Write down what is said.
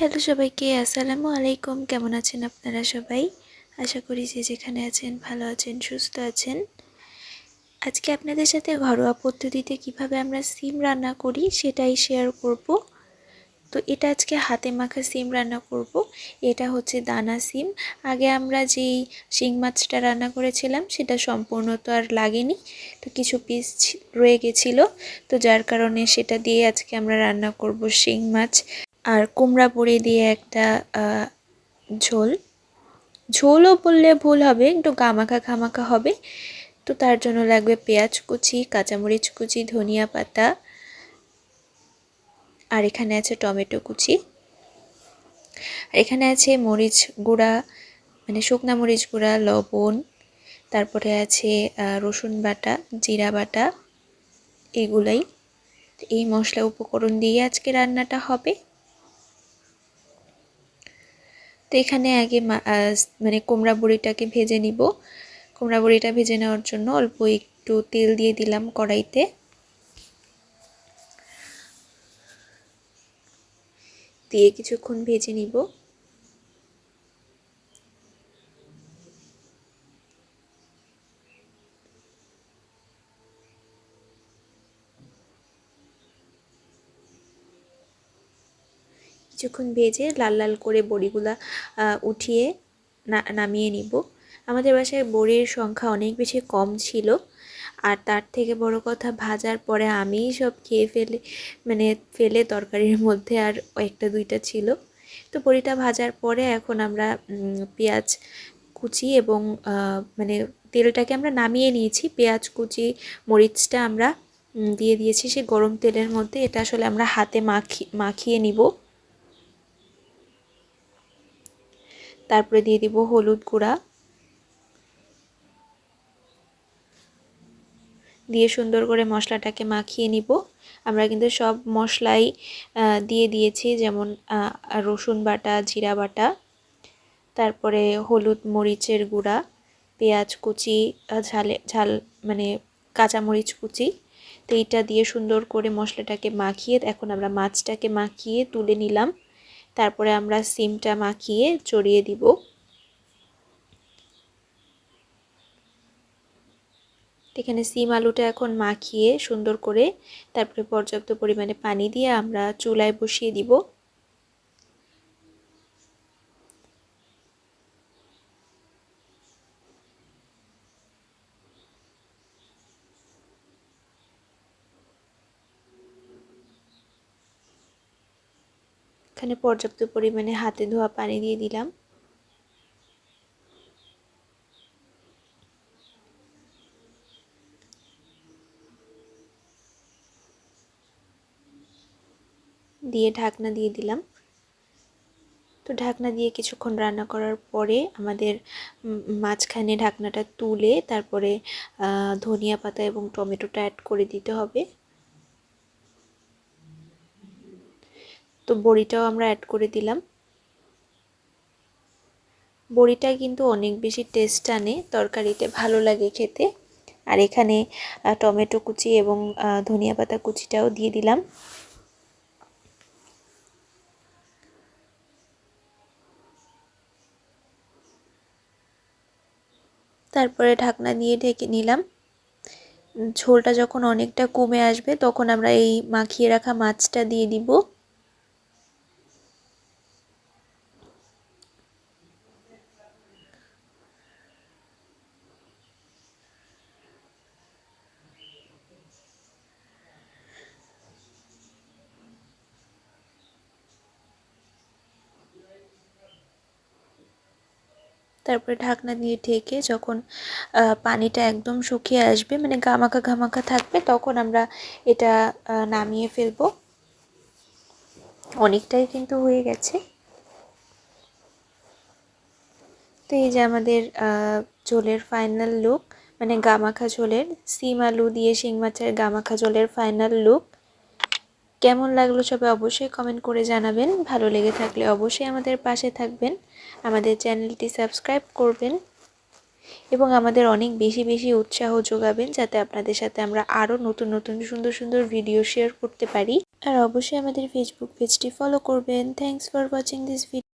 Hello সবাইকে, আসসালামু আলাইকুম। কেমন আছেন আপনারা সবাই? আশা করি যে যেখানে আছেন, ভালো আছেন, সুস্থ আছেন। আজকে আপনাদের সাথে ঘরোয়া পদ্ধতিতে কীভাবে আমরা সিম রান্না করি সেটাই শেয়ার করব। তো এটা আজকে হাতে মাখা সিম রান্না করব। এটা হচ্ছে দানা সিম। আগে আমরা যেই শিং মাছটা রান্না করেছিলাম, সেটা সম্পূর্ণ তো আর লাগেনি। তো কিছু পিস রয়ে গেছিল। তো যার কারণে সেটা দিয়ে আজকে আমরা রান্না করব শিং মাছ। আর কুমড়া বড়ি দিয়ে একটা ঝোল। ঝোলও বললে ভুল হবে, একটু গামাখা খামাখা হবে। তো তার জন্য লাগবে পেঁয়াজ কুচি, কাঁচামরিচ কুচি, ধনিয়া পাতা। আর এখানে আছে টমেটো কুচি। আর এখানে আছে মরিচ গুঁড়া মানে শুকনা মরিচ গুঁড়া, লবণ। তারপরে আছে রসুন বাটা, জিরা বাটা, এগুলাই। এই মশলা উপকরণ দিয়ে আজকে রান্নাটা হবে। তো এখানে আগে মানে কুমড়া বড়িটাকে ভেজে নিব। কুমড়া বড়িটা ভেজে নেওয়ার জন্য অল্প একটু তেল দিয়ে দিলাম কড়াইতে। দিয়ে কিছুক্ষণ ভেজে নিব। কিছুক্ষণ ভেজে লাল লাল করে বড়িগুলা উঠিয়ে নামিয়ে নিব। আমাদের বাসায় বড়ির সংখ্যা অনেক বেশি কম ছিল। আর তার থেকে বড় কথা, ভাজার পরে আমিই সব খেয়ে ফেলে মানে ফেলে তরকারির মধ্যে আর একটা, দুইটা ছিল। তো বড়িটা ভাজার পরে এখন আমরা পেঁয়াজ কুচি এবং মানে তেলটাকে আমরা নামিয়ে নিয়েছি। পেঁয়াজ কুচি, মরিচটা আমরা দিয়ে দিয়েছি সে গরম তেলের মধ্যে। এটা আসলে আমরা হাতে মাখি, মাখিয়ে নিব। তারপরে দিয়ে দিব হলুদ গুঁড়া। দিয়ে সুন্দর করে মশলাটাকে মাখিয়ে নিব। আমরা কিন্তু সব মশলাই দিয়ে দিয়েছি, যেমন রসুন বাটা, জিরা বাটা, তারপরে হলুদ মরিচের গুঁড়া, পেঁয়াজ কুচি ঝালে, ঝাল মানে কাঁচামরিচ কুচি। তো এইটা দিয়ে সুন্দর করে মশলাটাকে মাখিয়ে এখন আমরা মাছটাকে মাখিয়ে তুলে নিলাম। তারপরে আমরা সিমটা মাখিয়ে চড়িয়ে দিব। এখানে সিম আলুটা এখন মাখিয়ে সুন্দর করে তারপরে পর্যাপ্ত পরিমাণে পানি দিয়ে আমরা চুলায় বসিয়ে দিব। এখানে পর্যাপ্ত পরিমাণে হাতে ধোয়া পানি দিয়ে দিলাম। দিয়ে ঢাকনা দিয়ে দিলাম। তো ঢাকনা দিয়ে কিছুক্ষণ রান্না করার পরে আমাদের মাঝখানে ঢাকনাটা তুলে তারপরে ধনিয়া পাতা এবং টমেটোটা অ্যাড করে দিতে হবে। তো বড়িটাও আমরা অ্যাড করে দিলাম। বড়িটা কিন্তু অনেক বেশি টেস্ট আনে, তরকারিতে ভালো লাগে খেতে। আর এখানে টমেটো কুচি এবং ধনিয়া পাতা কুচিটাও দিয়ে দিলাম। তারপরে ঢাকনা দিয়ে ঢেকে নিলাম। ঝোলটা যখন অনেকটা কমে আসবে, তখন আমরা এই মাখিয়ে রাখা মাছটা দিয়ে দিব। তারপরে ঢাকনা দিয়ে ঢেকে যখন পানিটা একদম শুকিয়ে আসবে মানে গামাকা গামাকা থাকবে, তখন আমরা এটা নামিয়ে ফেলব। অনেকটাই কিন্তু হয়ে গেছে। তো এই যে আমাদের ঝোলের ফাইনাল লুক মানে গামাখা ঝোলের, সিম আলু দিয়ে শিং মাছের গামাখা ঝোলের ফাইনাল লুক কেমন লাগল সবে অবশ্যই কমেন্ট করে জানাবেন। ভালো লেগে থাকলে অবশ্যই আমাদের পাশে থাকবেন। আমাদের চ্যানেলটি সাবস্ক্রাইব করবেন এবং আমাদের অনেক বেশি বেশি উৎসাহ যোগাবেন যাতে আপনাদের সাথে আমরা আরও নতুন নতুন সুন্দর সুন্দর ভিডিও শেয়ার করতে পারি। আর অবশ্যই আমাদের ফেসবুক পেজটি ফলো করবেন। Thanks for watching this video